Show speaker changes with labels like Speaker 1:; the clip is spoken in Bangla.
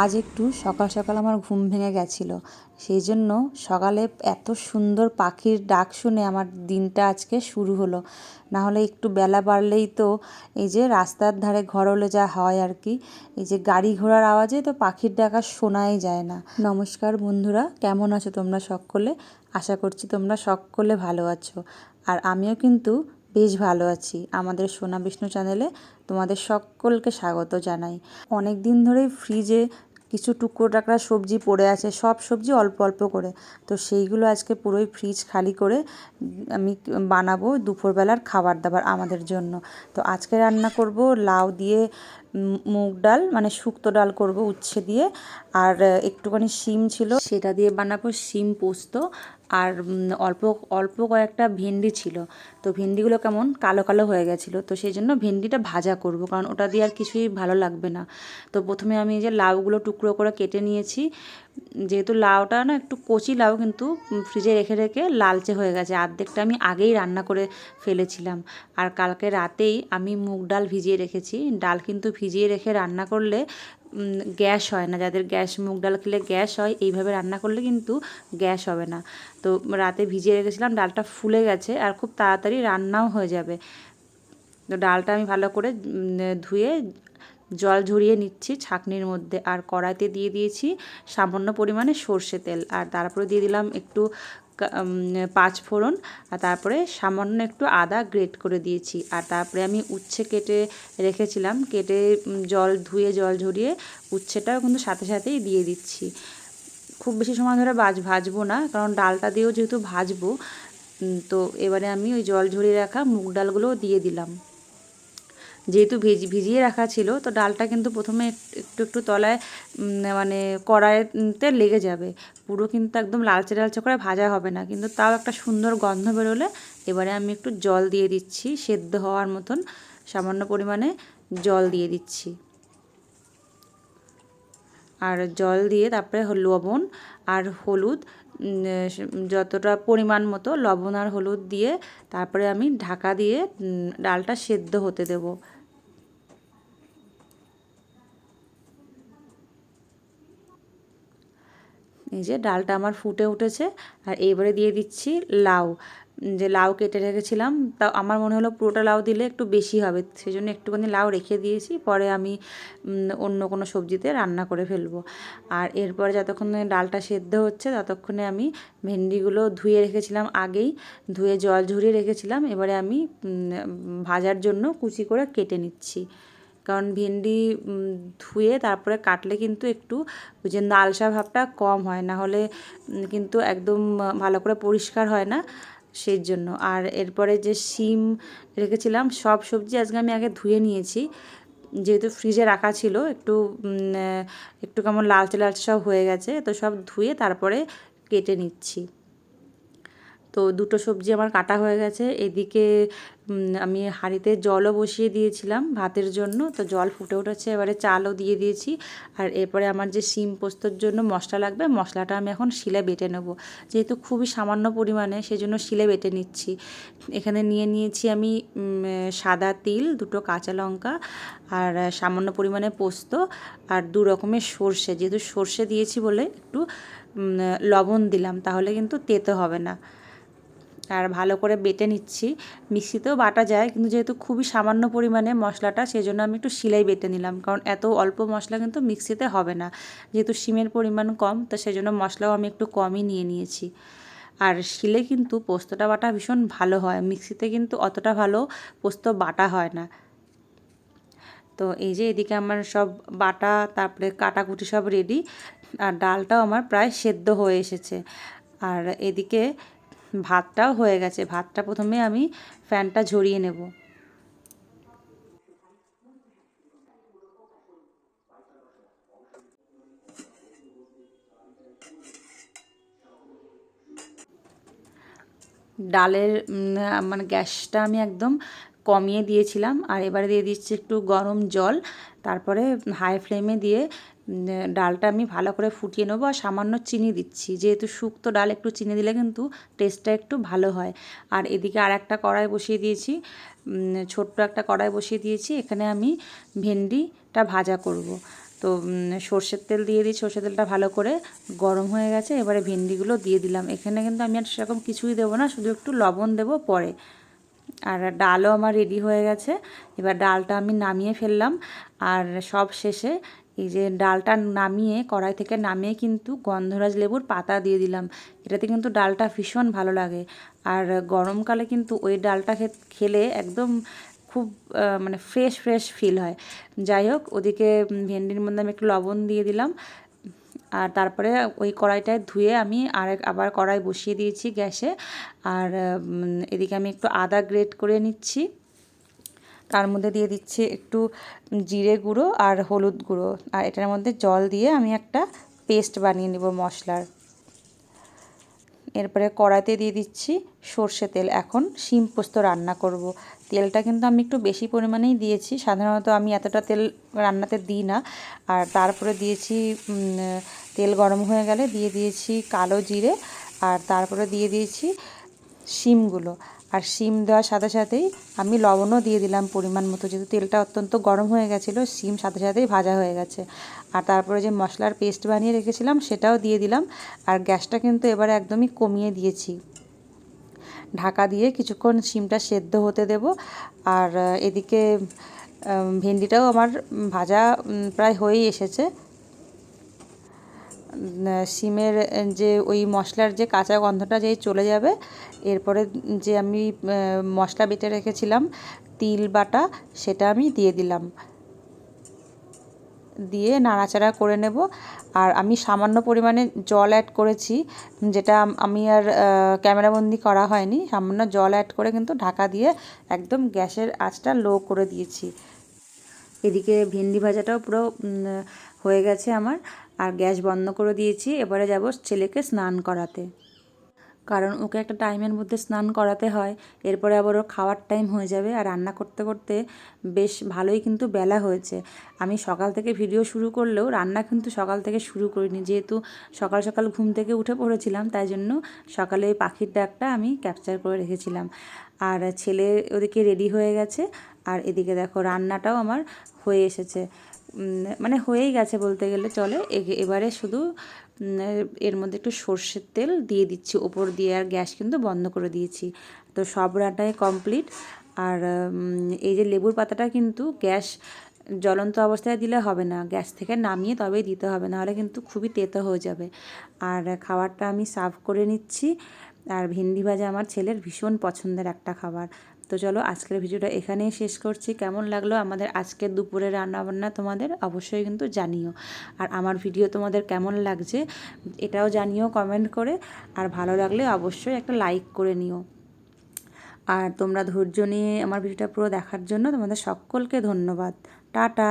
Speaker 1: আজ একটু সকাল সকাল আমার ঘুম ভেঙে গেছিল। সেই জন্য সকালে এত সুন্দর পাখির ডাক শুনে আমার দিনটা আজকে শুরু হলো। নাহলে একটু বেলা বাড়লেই তো এই যে রাস্তার ধারে ঘর হলে যা হয় আর কি, এই যে গাড়ি ঘোড়ার আওয়াজে তো পাখির ডাক আর শোনাই যায় না। নমস্কার বন্ধুরা, কেমন আছো তোমরা সকলে? আশা করছি তোমরা সকলে ভালো আছো। আর আমিও কিন্তু বেশ ভালো আছি। আমাদের সোনা বিষ্ণু চ্যানেলে তোমাদের সকলকে স্বাগত জানাই। অনেক দিন ধরেই ফ্রিজে কিছু টুকরো টাকরা সবজি পড়ে আছে, সব সবজি অল্প অল্প করে। তো সেইগুলো আজকে পুরোই ফ্রিজ খালি করে আমি বানাবো দুপুরবেলার খাবার দাবার আমাদের জন্য। তো আজকে রান্না করব লাউ দিয়ে মুগ ডাল মানে শুক্তো ডাল করব উচ্ছে দিয়ে। আর একটুখানি শিম ছিল, সেটা দিয়ে বানাবো শিম পোস্ত। আর অল্প অল্প কয়েকটা ভেন্ডি ছিল। তো ভেন্ডিগুলো কেমন? কালো কালো হয়ে গেছিল। তো সেই জন্য ভেন্ডিটা ভাজা করব, কারণ ওটা দিয়ে আর কিছুই ভালো লাগবে না। তো প্রথমে আমি যে লাউগুলো টুকরো করে কেটে নিয়েছি। যেহেতু লাউটা না একটু কচি লাউ কিন্তু ফ্রিজে রেখে রেখে লালচে হয়ে গেছে। আর্ধেকটা আমি আগেই রান্না করে ফেলেছিলাম। আর কালকে রাতেই আমি মুগ ডাল ভিজিয়ে রেখেছি। ডাল কিন্তু ভিজিয়ে রেখে রান্না করলে গ্যাস হয় না। যাদের গ্যাস, মুগ ডাল খেলে গ্যাস হয়, এইভাবে রান্না করলে কিন্তু গ্যাস হবে না। তো রাতে ভিজিয়ে রেখেছিলাম, ডালটা ফুলে গেছে আর খুব তাড়াতাড়ি রান্নাও হয়ে যাবে। তো ডালটা আমি ভালো করে ধুয়ে জল ঝরিয়ে নিচ্ছি, ছাঁকনির মধ্যে, আর কড়াইতে দিয়ে দিয়েছি সামান্য পরিমাণে সর্ষে তেল। আর তারপরে দিয়ে দিলাম একটু পাঁচ ফোড়ন, আর তারপরে সামান্য একটু আদা গ্রেট করে দিয়েছি। আর তারপরে আমি উচ্ছে কেটে রেখেছিলাম, কেটে জল ধুয়ে, জল ঝরিয়ে উচ্ছেটাও কিন্তু সাথে সাথেই দিয়ে দিচ্ছি। খুব বেশি সময় ধরে বাজ, ভাজবো না, কারণ ডালটা দিয়েও যেহেতু ভাজবো তো এবারে আমি ওই জল ঝরিয়ে রাখা মুগ ডালগুলোও দিয়ে দিলাম। যেহেতু ভিজি, ভিজিয়ে রাখা ছিল, তো ডালটা কিন্তু প্রথমে একটু একটু তলায় মানে কড়াইতে লেগে যাবে। পুরো কিন্তু একদম লালচে লালচে করে ভাজা হবে না। কিন্তু তাও একটা সুন্দর গন্ধ বেরোলে এবারে আমি একটু জল দিয়ে দিচ্ছি, সেদ্ধ হওয়ার মতন সামান্য পরিমাণে জল দিয়ে দিচ্ছি। আর জল দিয়ে তারপরে লবণ আর হলুদ যতটা পরিমাণ মতো লবণ আর হলুদ দিয়ে তারপরে আমি ঢাকা দিয়ে ডালটা সেদ্ধ হতে দেব। এই যে ডালটা আমার ফুটে উঠেছে, আর এবারে দিয়ে দিচ্ছি লাউ। যে লাউ কেটে রেখেছিলাম, তা আমার মনে হলো পুরোটা লাউ দিলে একটু বেশি হবে। সেই জন্য একটুখানি লাউ রেখে দিয়েছি, পরে আমি অন্য কোনো সবজিতে রান্না করে ফেলব। আর এরপরে যতক্ষণে ডালটা সেদ্ধ হচ্ছে, ততক্ষণে আমি ভেন্ডিগুলো ধুয়ে রেখেছিলাম আগেই, ধুয়ে জল ঝরিয়ে রেখেছিলাম। এবারে আমি ভাজার জন্য কুচি করে কেটে নিচ্ছি। কারণ ভেন্ডি ধুয়ে তারপরে কাটলে কিন্তু একটু যে নালসা ভাবটা কম হয়। না হলে কিন্তু একদম ভালো করে পরিষ্কার হয় না। সেই জন্য। আর এরপরে যে শিম রেখেছিলাম, সব সবজি আজকে আমি আগে ধুয়ে নিয়েছি। যেহেতু ফ্রিজে রাখা ছিল, একটু একটু কেমন লালচে লালচে সব হয়ে গেছে, তো সব ধুয়ে তারপরে কেটে নিচ্ছি। তো দুটো সবজি আমার কাটা হয়ে গেছে। এদিকে আমি হাঁড়িতে জলও বসিয়ে দিয়েছিলাম ভাতের জন্য। তো জল ফুটে উঠেছে, এবারে চালও দিয়ে দিয়েছি। আর এরপরে আমার যে শিম পোস্তর জন্য মশলা লাগবে, মশলাটা আমি এখন শিলে বেটে নেব। যেহেতু খুবই সামান্য পরিমাণে সেই জন্য শিলে বেটে নিচ্ছি। এখানে নিয়ে নিয়েছি আমি সাদা তিল, দুটো কাঁচা লঙ্কা আর সামান্য পরিমাণে পোস্ত আর দু রকমের সর্ষে। যেহেতু সর্ষে দিয়েছি বলে একটু লবণ দিলাম, তাহলে কিন্তু তেতো হবে না। আর ভালো করে বেটে নিচ্ছি। মিক্সিতেও বাটা যায়, কিন্তু যেহেতু খুবই সামান্য পরিমাণে মশলাটা সেই জন্য আমি একটু শিলাই বেটে নিলাম। কারণ এত অল্প মশলা কিন্তু মিক্সিতে হবে না। যেহেতু শিমের পরিমাণ কম, তো সেই জন্য মশলাও আমি একটু কমই নিয়ে নিয়েছি। আর শিলে কিন্তু পোস্তটা বাটা ভীষণ ভালো হয়। মিক্সিতে কিন্তু অতটা ভালো পোস্ত বাটা হয় না। তো এই যে এদিকে আমার সব বাটা, তারপরে কাটাকুটি সব রেডি। আর ডালটাও আমার প্রায় সেদ্ধ হয়ে এসেছে। আর এদিকে ভাতটাও হয়ে গেছে। ভাতটা প্রথমে আমি ফ্যানটা ঝরিয়ে নেব। ডালের মানে গ্যাসটা আমি একদম কমিয়ে দিয়েছিলাম। আর এবারে দিয়ে দিচ্ছি একটু গরম জল। তারপরে হাই ফ্লেমে দিয়ে ডালটা আমি ভালো করে ফুটিয়ে নেব আর সামান্য চিনি দিচ্ছি। যেহেতু শুক্তো ডাল একটু চিনি দিলে কিন্তু টেস্টটা একটু ভালো হয়। আর এদিকে আর একটা কড়াই বসিয়ে দিয়েছি। ছোট্ট একটা কড়াই বসিয়ে দিয়েছি। এখানে আমি ভেন্ডিটা ভাজা করব। তো সর্ষের তেল দিয়ে দিই। সর্ষের তেলটা ভালো করে গরম হয়ে গেছে। এবারে ভেন্ডিগুলো দিয়ে দিলাম। এখানে কিন্তু আমি আর সেরকম কিছুই দেবো না, শুধু একটু লবণ দেবো পরে। আর ডালও আমার রেডি হয়ে গেছে। এবার ডালটা আমি নামিয়ে ফেললাম। আর সব শেষে এই যে ডালটা নামিয়ে, কড়াই থেকে নামিয়ে কিন্তু গন্ধরাজ লেবুর পাতা দিয়ে দিলাম। এটাতে কিন্তু ডালটা ভীষণ ভালো লাগে। আর গরমকালে কিন্তু ওই ডালটা খেলে একদম খুব মানে ফ্রেশ ফ্রেশ ফিল হয়। যাই হোক, ওদিকে ভেন্ডির মধ্যে আমি একটু লবণ দিয়ে দিলাম। আর তারপরে ওই কড়াইটায় ধুয়ে আমি আরেক, আবার কড়াই বসিয়ে দিয়েছি গ্যাসে। আর এদিকে আমি একটু আদা গ্রেট করে নিচ্ছি। তার মধ্যে দিয়ে দিচ্ছি একটু জিরে গুঁড়ো আর হলুদ গুঁড়ো। আর এটার মধ্যে জল দিয়ে আমি একটা পেস্ট বানিয়ে নেব মশলার। এরপরে কড়াইতে দিয়ে দিচ্ছি সর্ষে তেল। এখন শিম পোস্ত রান্না করব। তেলটা কিন্তু আমি একটু বেশি পরিমাণেই দিয়েছি। সাধারণত আমি এতটা তেল রান্নাতে দিই না। আর তারপরে দিয়েছি তেল গরম হয়ে গেলে দিয়ে দিয়েছি কালো জিরে। আর তারপরে দিয়ে দিয়েছি শিমগুলো। আর শিম দেওয়ার সাথে সাথেই আমি লবণও দিয়ে দিলাম পরিমাণ মতো। যেহেতু তেলটা অত্যন্ত গরম হয়ে গেছিল, শিম সাথে সাথেই ভাজা হয়ে গেছে। আর তারপরে যে মশলার পেস্ট বানিয়ে রেখেছিলাম, সেটাও দিয়ে দিলাম। আর গ্যাসটা কিন্তু এবারে একদমই কমিয়ে দিয়েছি। ঢাকা দিয়ে কিছুক্ষণ শিমটা সেদ্ধ হতে দেব। আর এদিকে ভেন্ডিটাও আমার ভাজা প্রায় হয়েই এসেছে। শিমের যে ওই মশলার যে কাঁচা গন্ধটা যেই চলে যাবে এরপরে যে আমি মশলা বেটে রেখেছিলাম, তিল বাটা, সেটা আমি দিয়ে দিলাম। দিয়ে নাড়াচাড়া করে নেব। আর আমি সামান্য পরিমাণে জল অ্যাড করেছি, যেটা আমি আর ক্যামেরাবন্দি করা হয়নি। সামান্য জল অ্যাড করে কিন্তু ঢাকা দিয়ে একদম গ্যাসের আঁচটা লো করে দিয়েছি। এদিকে ভেন্ডি ভাজাটাও পুরো হয়ে গেছে আমার। আর গ্যাস বন্ধ করে দিয়েছি। এবারে যাব ছেলেকে স্নান করাতে। কারণ ওকে একটা টাইমের মধ্যে স্নান করাতে হয়, এরপরে আবার ওর খাওয়ার টাইম হয়ে যাবে। আর রান্না করতে করতে বেশ ভালোই কিন্তু বেলা হয়েছে। আমি সকাল থেকে ভিডিও শুরু করলেও রান্না কিন্তু সকাল থেকে শুরু করিনি। যেহেতু সকাল সকাল ঘুম থেকে উঠে পড়েছিলাম, তাই জন্য সকালে ওই পাখির ডাকটা আমি ক্যাপচার করে রেখেছিলাম। আর ছেলে ওদিকে রেডি হয়ে গেছে। আর এদিকে দেখো রান্নাটাও আমার হয়ে এসেছে। মানে হয়েই গেছে বলতে গেলে, চলে এবারে শুধু এর মধ্যে একটু সর্ষের তেল দিয়ে দিচ্ছি। ওপর দিয়ে আর গ্যাস কিন্তু বন্ধ করে দিয়েছি। তো সব রান্নাই কমপ্লিট আর এই যে লেবুর পাতাটা কিন্তু গ্যাস জ্বলন্ত অবস্থায় দিলে হবে না। গ্যাস থেকে নামিয়ে তবেই দিতে হবে, নাহলে কিন্তু খুবই তেতো হয়ে যাবে। আর খাবারটা আমি সার্ভ করে নিচ্ছি। আর ভেন্ডি ভাজা আমার ছেলের ভীষণ পছন্দের একটা খাবার। তো চলো আজকের ভিডিওটা এখানেই শেষ করছি। কেমন লাগল আমাদের আজকের দুপুরে রান্নাবান্না তোমাদের অবশ্যই কিন্তু জানিও। আর আমার ভিডিও তোমাদের কেমন লাগছে এটাও জানিও কমেন্ট করে। আর ভালো লাগলে অবশ্যই একটা লাইক করে নিও। আর তোমরা ধৈর্য নিয়ে আমার ভিডিওটা পুরো দেখার জন্য তোমাদের সকলকে ধন্যবাদ। টাটা!